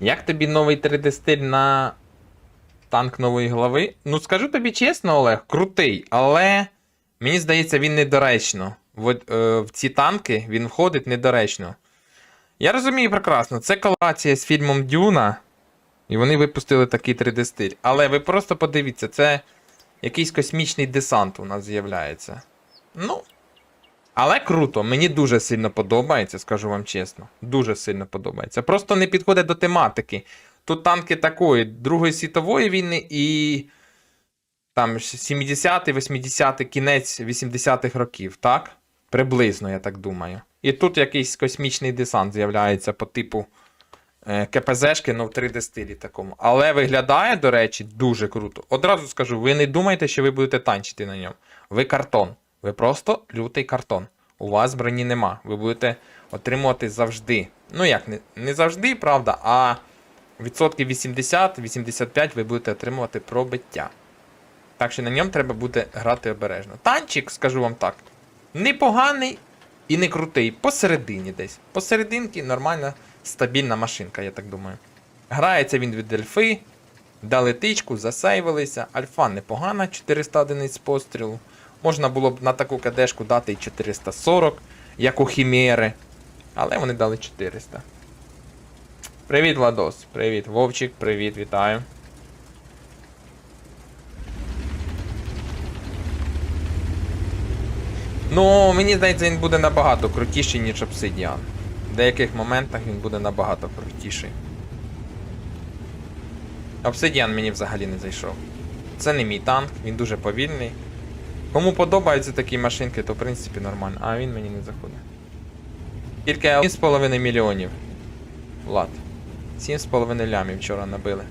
Як тобі новий 3D-стиль на танк нової глави? Ну, скажу тобі чесно, Олег, крутий, але мені здається, він недоречно. В, е, в ці танки він входить недоречно. Я розумію прекрасно, це колація з фільмом Дюна, і вони випустили такий 3D-стиль. Але ви просто подивіться, це якийсь космічний десант у нас з'являється. Ну. Але круто, мені дуже сильно подобається, скажу вам чесно. Дуже сильно подобається. Просто не підходить до тематики. Тут танки такої Другої світової війни і там 70-ті, 80-ті, кінець 80-х років, так? Приблизно, я так думаю. І тут якийсь космічний десант з'являється по типу е, КПЗшки, ну в 3D стилі такому. Але виглядає, до речі, дуже круто. Одразу скажу, ви не думайте, що ви будете танчити на ньому. Ви картон. Ви просто лютий картон. У вас броні нема. Ви будете отримувати завжди. Ну як, не, не завжди, правда, а відсотків 80-85 ви будете отримувати пробиття. Так що на ньому треба буде грати обережно. Танчик, скажу вам так, непоганий і не крутий. Посередині десь. Посерединки нормальна, стабільна машинка, я так думаю. Грається він від ельфи, дали тичку, засейвилися. Альфа непогана, 400 одиниць пострілу. Можна було б на таку кадешку дати і 440, як у Хімєри. Але вони дали 400. Привіт, Владос. Привіт, Вовчик, привіт, вітаю. Ну, мені здається, він буде набагато крутіший, ніж Obsidian. В деяких моментах він буде набагато крутіший. Obsidian мені взагалі не зайшов. Це не мій танк, він дуже повільний. Кому подобаються такі машинки, то в принципі нормально. А він мені не заходить. Тільки 7,5 мільйонів. Влад. 7,5 лямів вчора набили.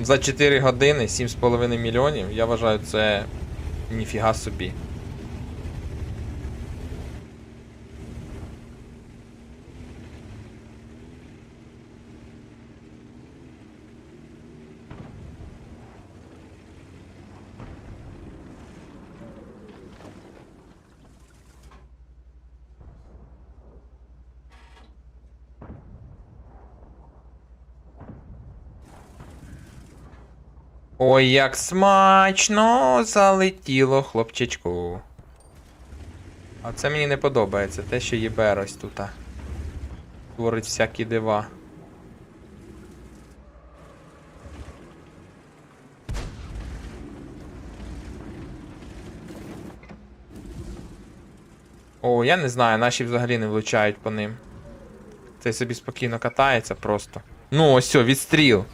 За 4 години 7,5 мільйонів, я вважаю, це ніфіга собі. Ой, як смачно залетіло хлопчичку. А це мені не подобається, те, що ЄБР ось тут. Творить всякі дива. О, я не знаю, наші взагалі не влучають по ним. Цей собі спокійно катається просто. Ну, ось, все, відстріл.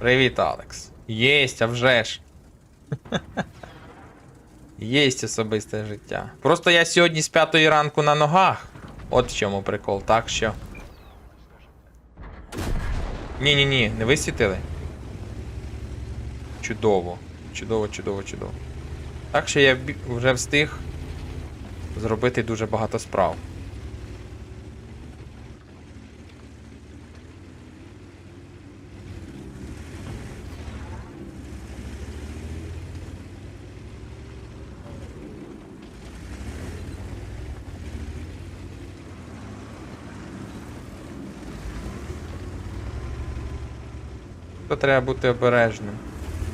Привіт, Алекс. Єсть, а вже ж. Єсть особисте життя. Просто я сьогодні з п'ятої ранку на ногах. От в чому прикол, так що. Ні-ні-ні, не висвітили. Чудово. Чудово, чудово, чудово. Так що я вже встиг зробити дуже багато справ. То треба бути обережним.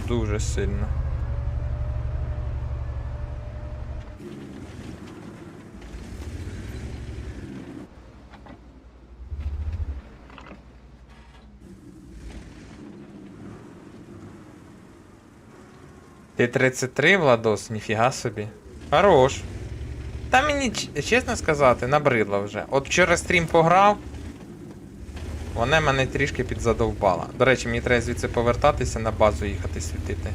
Дуже сильно. Ти 33, Владос, ніфіга собі. Хорош. Та мені, чесно сказати, набридло вже. От вчора стрім пограв. Вона мене трішки підзадовбала. До речі, мені треба звідси повертатися на базу їхати світити.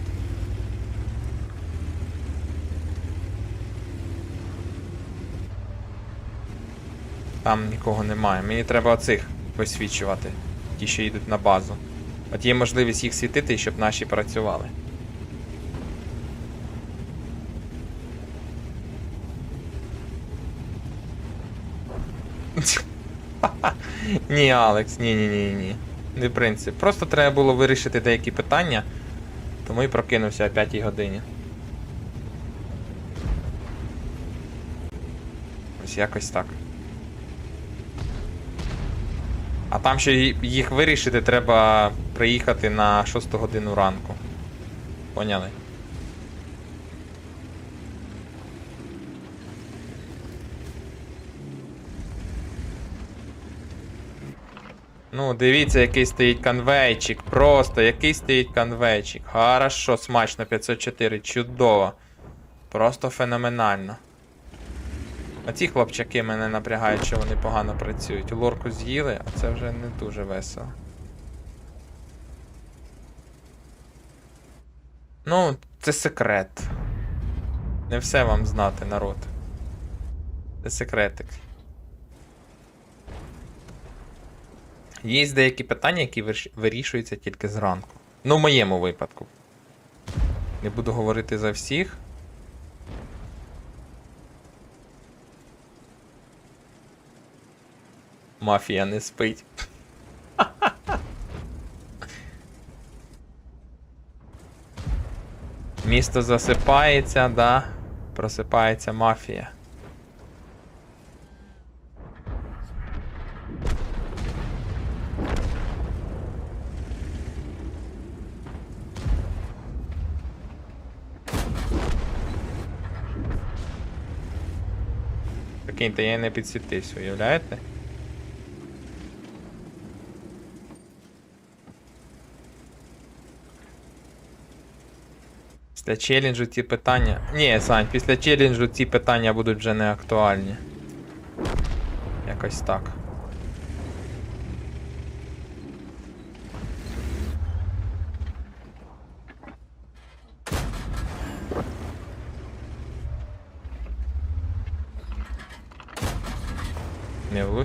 Там нікого немає. Мені треба оцих висвічувати. Ті, що йдуть на базу. От є можливість їх світити, щоб наші працювали. Ні, Алекс, ні, ні, ні, ні. Не принцип. Просто треба було вирішити деякі питання. Тому і прокинувся о 5 годині. Ось якось так. А там ще їх вирішити треба приїхати на 6 годину ранку. Поняли? Ну, дивіться, який стоїть конвейчик. Просто який стоїть конвейчик. Хорошо, смачно, 504, чудово. Просто феноменально. Оці хлопчаки мене напрягають, що вони погано працюють. Лорку з'їли, а це вже не дуже весело. Ну, це секрет. Не все вам знати, народ. Це секретик. Є деякі питання, які вирішуються тільки зранку. Ну, в моєму випадку. Не буду говорити за всіх. Мафія не спить. Місто засипається, да. Просипається мафія. Прикиньте, я не підсвітився, уявляєте? Після челенджу ці питання. Ні, Сань, після челенджу ці питання будуть вже не актуальні. Якось так.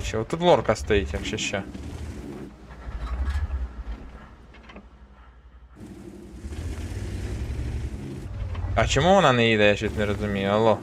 Влучив. Тут лорка стоїть, якщо ща. А чому вона не їде, я щось не розумію, алло.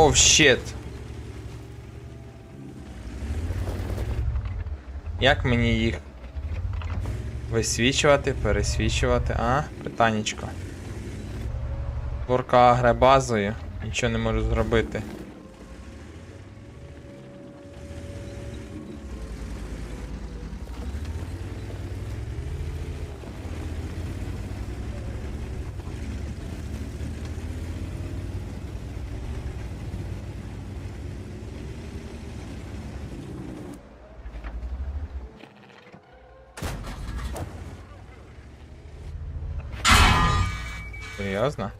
Оу, shit. Як мені їх висвічувати, пересвічувати, а? Питаннячко. Лорка агре базою, нічого не можу зробити. Серйозно?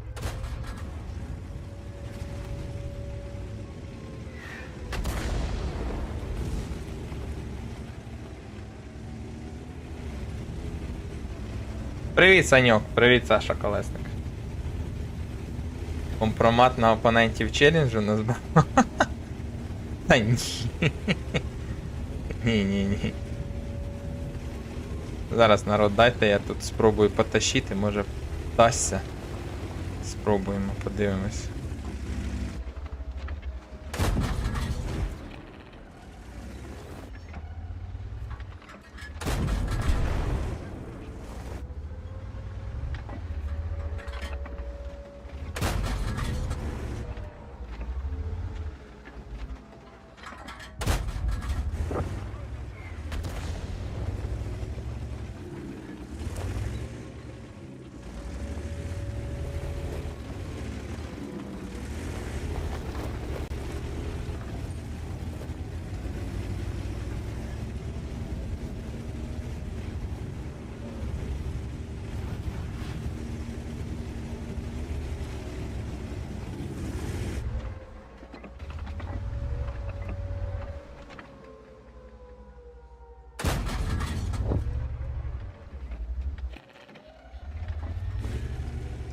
Привіт, Саньок. Привіт, Саша Колесник. Компромат на опонентів челенджу назбав. Та ні. Ні, ні, ні. Зараз народ дайте, я тут спробую потащити, може вдасться. Спробуємо, подивимось.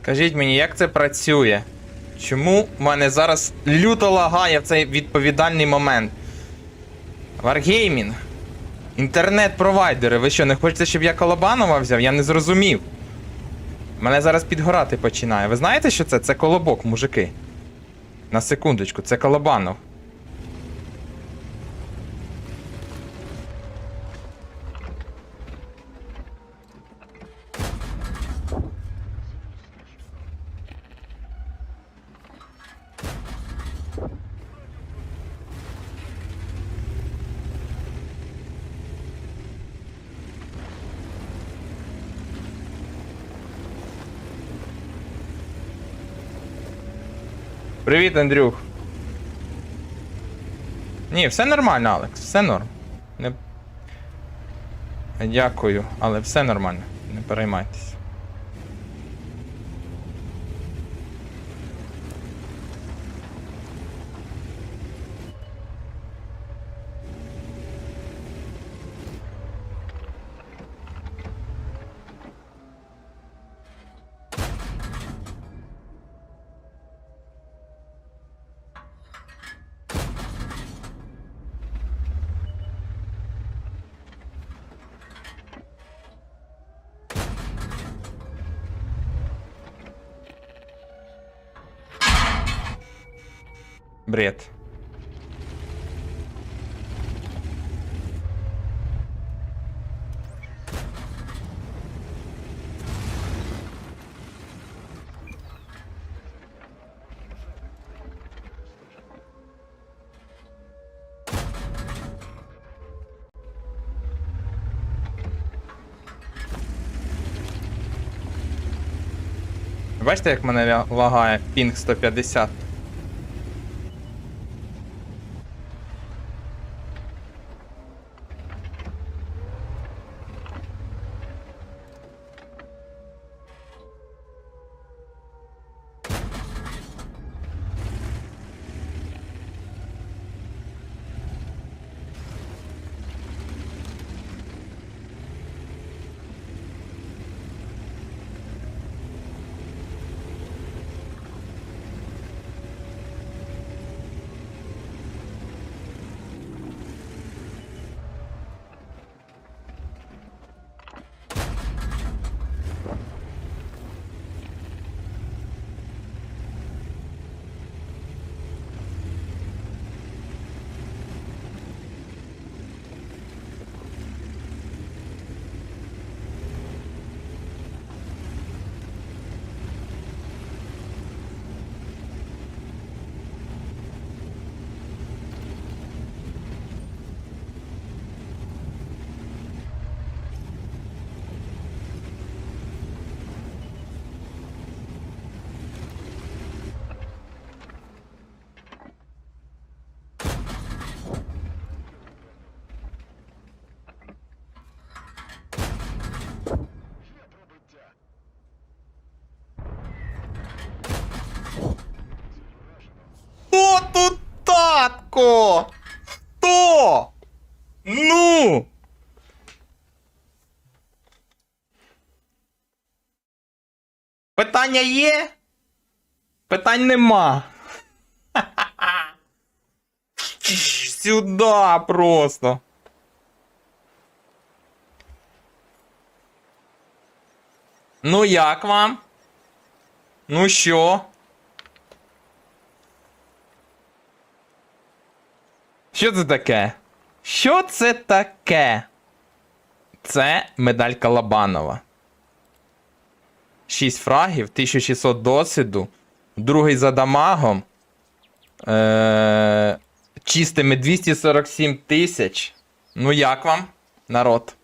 Скажіть мені, як це працює? Чому в мене зараз люто лагає в цей відповідальний момент? Варгеймін. Інтернет-провайдери, ви що, не хочете, щоб я Колобанова взяв? Я не зрозумів. Мене зараз підгорати починає. Ви знаєте, що це? Це колобок, мужики. На секундочку, це Колобанов. Привіт, Андрюх. Ні, все нормально, Алекс, все норм. Не... Дякую, але все нормально. Не переймайтесь. Бред. Бачите, як мене лагає пінг 150? Татко? Хто? Ну. Питання є? Питань нема. Сюда просто. Ну як вам? Ну що? Що це таке? Що це таке? Це медаль Калабанова. 6 фрагів, 1600 досвіду. Другий за дамагом. Е- чистими 247 тисяч. Ну як вам, народ?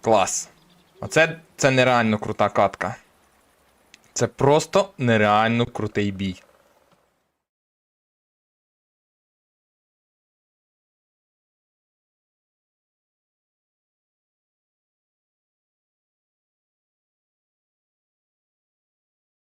Клас. Оце це нереально крута катка. Це просто нереально крутий бій.